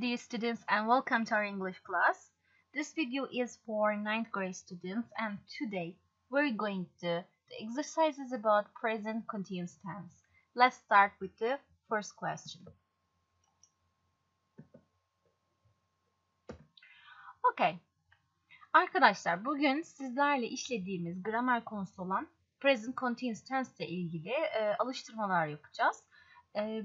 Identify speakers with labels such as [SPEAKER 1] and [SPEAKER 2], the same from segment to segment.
[SPEAKER 1] dear students and welcome to our English class. This video is for 9th grade students and today we're going to the exercises about present continuous tense. Let's start with the first question. Okay. Arkadaşlar bugün sizlerle işlediğimiz gramer konusu olan present continuous tense ile ilgili e, alıştırmalar yapacağız. E,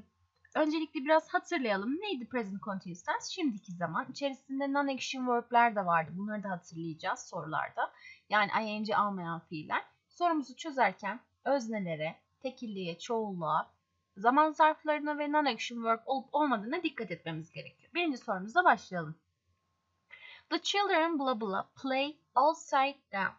[SPEAKER 1] Öncelikle biraz hatırlayalım. Neydi present continuous tense? Şimdiki zaman. İçerisinde non-action verb'ler de vardı. Bunları da hatırlayacağız sorularda. Yani ing almayan fiiller. Sorumuzu çözerken öznelere, tekilliğe, çoğulluğa, zaman zarflarına ve non-action verb olup olmadığına dikkat etmemiz gerekiyor. Birinci sorumuza başlayalım. The children blah blah play outside now.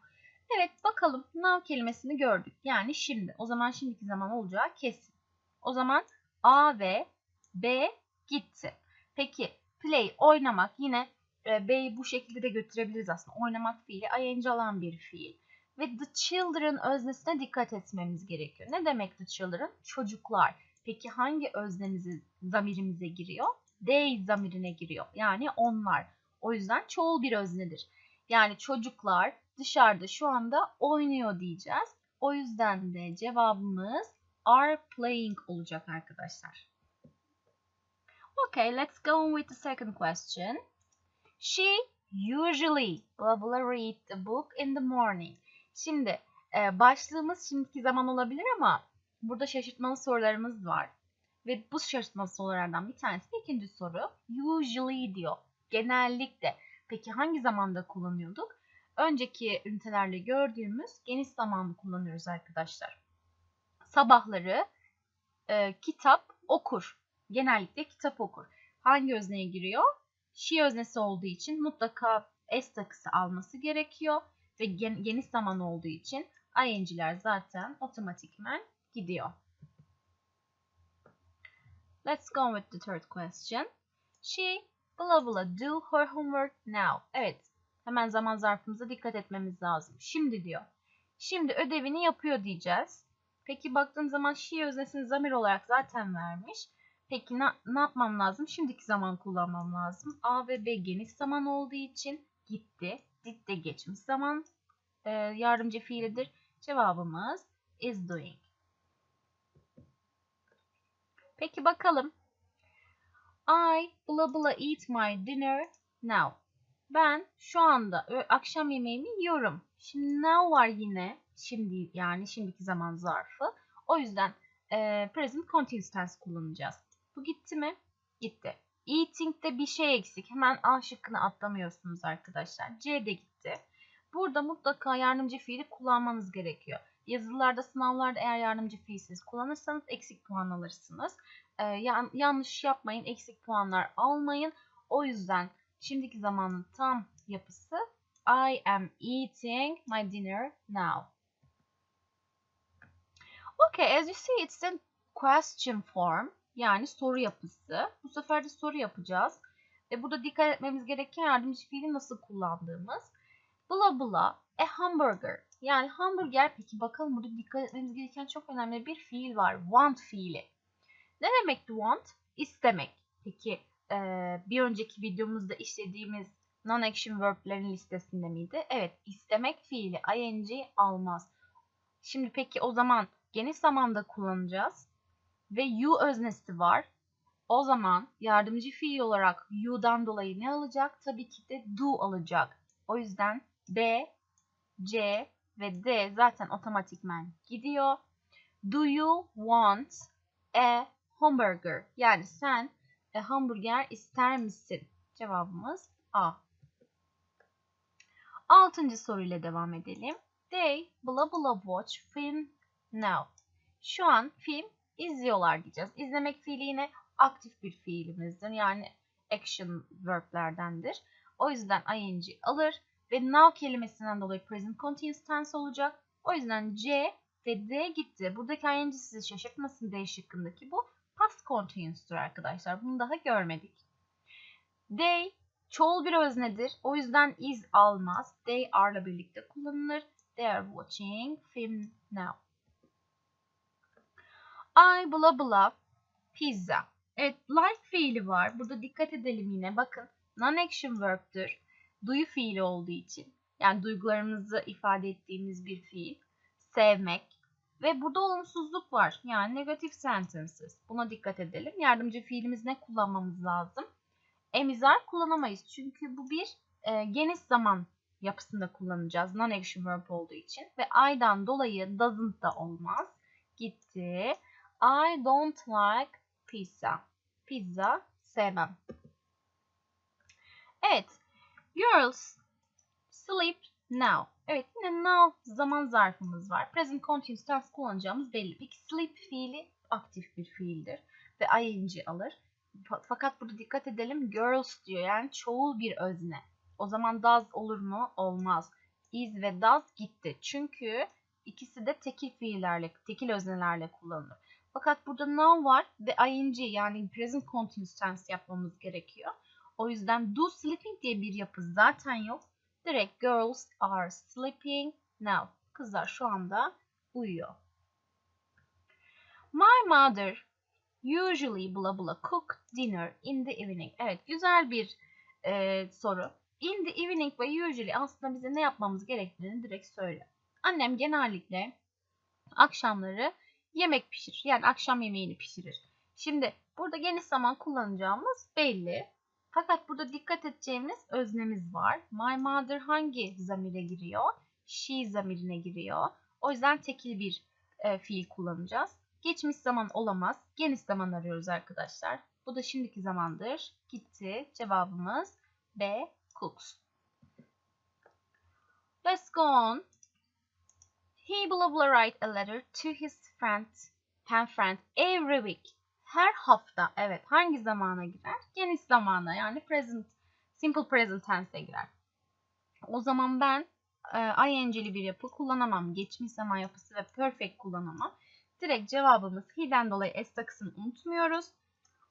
[SPEAKER 1] Evet bakalım now kelimesini gördük. Yani şimdi. O zaman şimdiki zaman olacağı kesin. O zaman A ve B gitti. Peki play oynamak yine e, B'yi bu şekilde de götürebiliriz aslında. Oynamak fiili ing alan bir fiil. Ve the children öznesine dikkat etmemiz gerekiyor. Ne demek the children? Çocuklar. Peki hangi öznemizi zamirimize giriyor? They zamirine giriyor. Yani onlar. O yüzden çoğul bir öznedir. Yani çocuklar dışarıda şu anda oynuyor diyeceğiz. O yüzden de cevabımız are playing olacak arkadaşlar. Okay, let's go on with the second question. She usually blah blah read the book in the morning. Şimdi e, başlığımız şimdiki zaman olabilir ama burada şaşırtmalı sorularımız var. Ve bu şaşırtmalı sorulardan bir tanesi ikinci soru. Usually diyor. Genellikle. Peki hangi zamanda kullanıyorduk? Önceki ünitelerle gördüğümüz geniş zamanı kullanıyoruz arkadaşlar sabahları e, kitap okur. Genellikle kitap okur. Hangi özneye giriyor? She öznesi olduğu için mutlaka S takısı alması gerekiyor. Ve gen geniş zaman olduğu için ing'ler zaten otomatikmen gidiyor. Let's go with the third question. She blah blah do her homework now. Evet. Hemen zaman zarfımıza dikkat etmemiz lazım. Şimdi diyor. Şimdi ödevini yapıyor diyeceğiz. Peki baktığım zaman she öznesini zamir olarak zaten vermiş. Peki ne, ne yapmam lazım? Şimdiki zaman kullanmam lazım. A ve B geniş zaman olduğu için gitti. Did de geçmiş zaman e, yardımcı fiilidir. Cevabımız is doing. Peki bakalım. I blah blah eat my dinner now. Ben şu anda akşam yemeğimi yiyorum. Şimdi now var yine. Şimdi yani şimdiki zaman zarfı. O yüzden e, present continuous tense kullanacağız. Bu gitti mi? Gitti. Eating'de bir şey eksik. Hemen A şıkkını atlamıyorsunuz arkadaşlar. C de gitti. Burada mutlaka yardımcı fiili kullanmanız gerekiyor. Yazılarda, sınavlarda eğer yardımcı fiilsiz kullanırsanız eksik puan alırsınız. Ee, yan, yanlış yapmayın, eksik puanlar almayın. O yüzden şimdiki zamanın tam yapısı I am eating my dinner now. Okay, as you see it's a question form. Yani soru yapısı. Bu sefer de soru yapacağız. Ve burada dikkat etmemiz gereken yardımcı fiili nasıl kullandığımız. Bla bla a hamburger. Yani hamburger peki bakalım burada dikkat etmemiz gereken çok önemli bir fiil var. Want fiili. Ne demekti want? İstemek. Peki e, bir önceki videomuzda işlediğimiz non-action verb'lerin listesinde miydi? Evet istemek fiili ing almaz. Şimdi peki o zaman geniş zamanda kullanacağız. Ve you öznesi var. O zaman yardımcı fiil olarak you'dan dolayı ne alacak? Tabii ki de do alacak. O yüzden B, C ve D zaten otomatikmen gidiyor. Do you want a hamburger? Yani sen e, hamburger ister misin? Cevabımız A. Altıncı soruyla devam edelim. They blah blah watch film now. Şu an film izliyorlar diyeceğiz. İzlemek fiili yine aktif bir fiilimizdir. Yani action verb'lerdendir. O yüzden ing alır ve now kelimesinden dolayı present continuous tense olacak. O yüzden C ve D gitti. Buradaki ing sizi şaşırtmasın D şıkkındaki bu past continuous'tur arkadaşlar. Bunu daha görmedik. They çoğul bir öznedir. O yüzden is almaz. They are'la birlikte kullanılır. They are watching film now. I blah blah pizza. Evet, like fiili var. Burada dikkat edelim yine. Bakın, non-action verb'tür. Duyu fiili olduğu için. Yani duygularımızı ifade ettiğimiz bir fiil. Sevmek. Ve burada olumsuzluk var. Yani negative sentences. Buna dikkat edelim. Yardımcı fiilimiz ne kullanmamız lazım? Emizar kullanamayız. Çünkü bu bir e, geniş zaman yapısında kullanacağız. Non-action verb olduğu için. Ve I'dan dolayı doesn't da olmaz. Gitti. I don't like pizza. Pizza sevmem. Evet. Girls sleep now. Evet yine now zaman zarfımız var. Present continuous tense kullanacağımız belli. Peki sleep fiili aktif bir fiildir. Ve ing alır. Fakat burada dikkat edelim girls diyor. Yani çoğul bir özne. O zaman does olur mu? Olmaz. Is ve does gitti. Çünkü ikisi de tekil fiillerle, tekil öznelerle kullanılır. Fakat burada now var ve ing yani present continuous tense yapmamız gerekiyor. O yüzden do sleeping diye bir yapı zaten yok. Direkt girls are sleeping now. Kızlar şu anda uyuyor. My mother usually bla bla cook dinner in the evening. Evet güzel bir e, soru. In the evening ve usually aslında bize ne yapmamız gerektiğini direkt söyle. Annem genellikle akşamları yemek pişirir. Yani akşam yemeğini pişirir. Şimdi burada geniş zaman kullanacağımız belli. Fakat burada dikkat edeceğimiz öznemiz var. My mother hangi zamire giriyor? She zamirine giriyor. O yüzden tekil bir e, fiil kullanacağız. Geçmiş zaman olamaz. Geniş zaman arıyoruz arkadaşlar. Bu da şimdiki zamandır. Gitti. Cevabımız B. Cooks. Let's go on. He blah write a letter to his friend, pen friend every week. Her hafta. Evet. Hangi zamana girer? Geniş zamana yani present, simple present tense'e girer. O zaman ben e, ing'li bir yapı kullanamam. Geçmiş zaman yapısı ve perfect kullanamam. Direkt cevabımız he'den dolayı s takısını unutmuyoruz.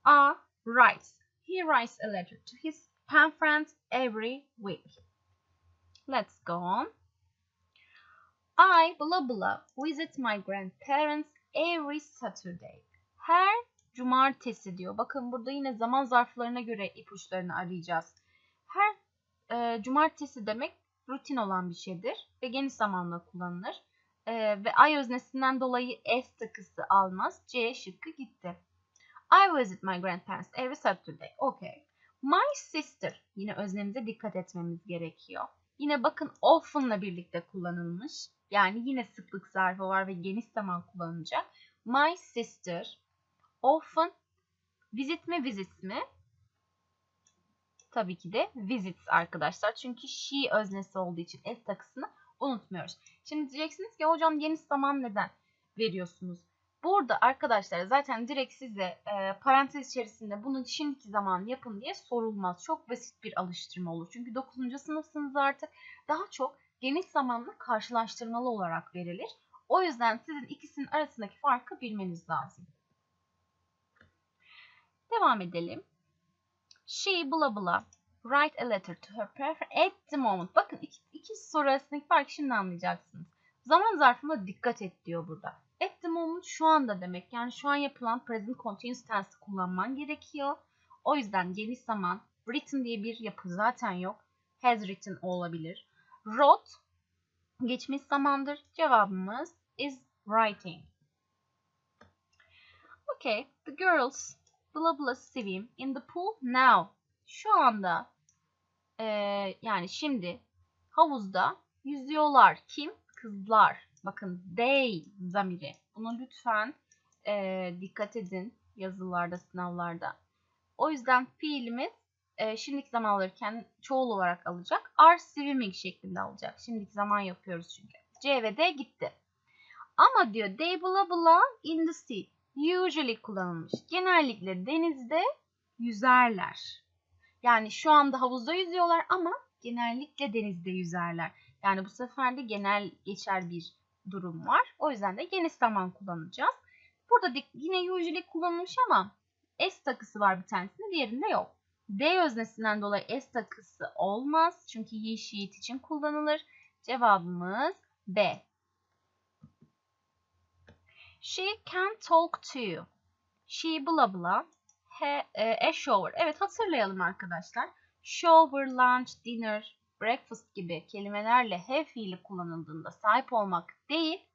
[SPEAKER 1] A writes. He writes a letter to his pen friend every week. Let's go on. I blah blah visit my grandparents every Saturday. Her cumartesi diyor. Bakın burada yine zaman zarflarına göre ipuçlarını arayacağız. Her e, cumartesi demek rutin olan bir şeydir ve geniş zamanla kullanılır. E, ve I öznesinden dolayı S takısı almaz. C şıkkı gitti. I visit my grandparents every Saturday. Okay. My sister. Yine öznemize dikkat etmemiz gerekiyor. Yine bakın often'la birlikte kullanılmış. Yani yine sıklık zarfı var ve geniş zaman kullanılacak. My sister often visit mi visits mi? Tabii ki de visits arkadaşlar. Çünkü she öznesi olduğu için s takısını unutmuyoruz. Şimdi diyeceksiniz ki hocam geniş zaman neden veriyorsunuz? Burada arkadaşlar zaten direkt size e, parantez içerisinde bunu şimdiki zaman yapın diye sorulmaz. Çok basit bir alıştırma olur. Çünkü 9. sınıfsınız artık. Daha çok geniş zamanla karşılaştırmalı olarak verilir. O yüzden sizin ikisinin arasındaki farkı bilmeniz lazım. Devam edelim. She blah blah write a letter to her parent at the moment. Bakın iki, iki soru arasındaki farkı şimdi anlayacaksınız. Zaman zarfına dikkat et diyor burada. At the moment şu anda demek. Yani şu an yapılan present continuous tense kullanman gerekiyor. O yüzden geniş zaman written diye bir yapı zaten yok. Has written olabilir. Wrote geçmiş zamandır. Cevabımız is writing. Okay, the girls blah blah swim in the pool now. Şu anda e, yani şimdi havuzda yüzüyorlar. Kim? Kızlar. Bakın they zamiri. Bunu lütfen e, dikkat edin yazılarda, sınavlarda. O yüzden fiilimiz e, şimdiki zaman alırken çoğul olarak alacak. Are swimming şeklinde alacak. Şimdiki zaman yapıyoruz çünkü. C ve D gitti. Ama diyor they blah blah in the sea. Usually kullanılmış. Genellikle denizde yüzerler. Yani şu anda havuzda yüzüyorlar ama genellikle denizde yüzerler. Yani bu sefer de genel geçer bir durum var. O yüzden de geniş zaman kullanacağız. Burada yine usually kullanılmış ama S takısı var bir tanesinde diğerinde yok. D öznesinden dolayı S takısı olmaz. Çünkü it için kullanılır. Cevabımız B. She can talk to. She blah blah he, e, a shower. Evet hatırlayalım arkadaşlar. Shower, lunch, dinner, breakfast gibi kelimelerle have fiili kullanıldığında sahip olmak değil,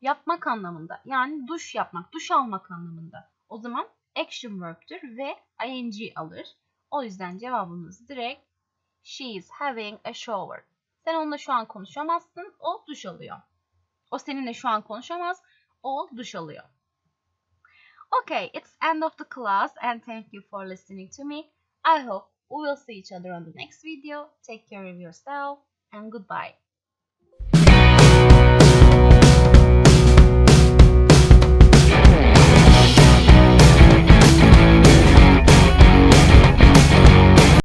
[SPEAKER 1] yapmak anlamında. Yani duş yapmak, duş almak anlamında. O zaman action verb'tür ve ing alır. O yüzden cevabımız direkt she is having a shower. Sen onunla şu an konuşamazsın, o duş alıyor. O seninle şu an konuşamaz, o duş alıyor. Okay, it's end of the class and thank you for listening to me. I hope we will see each other on the next video. Take care of yourself and goodbye.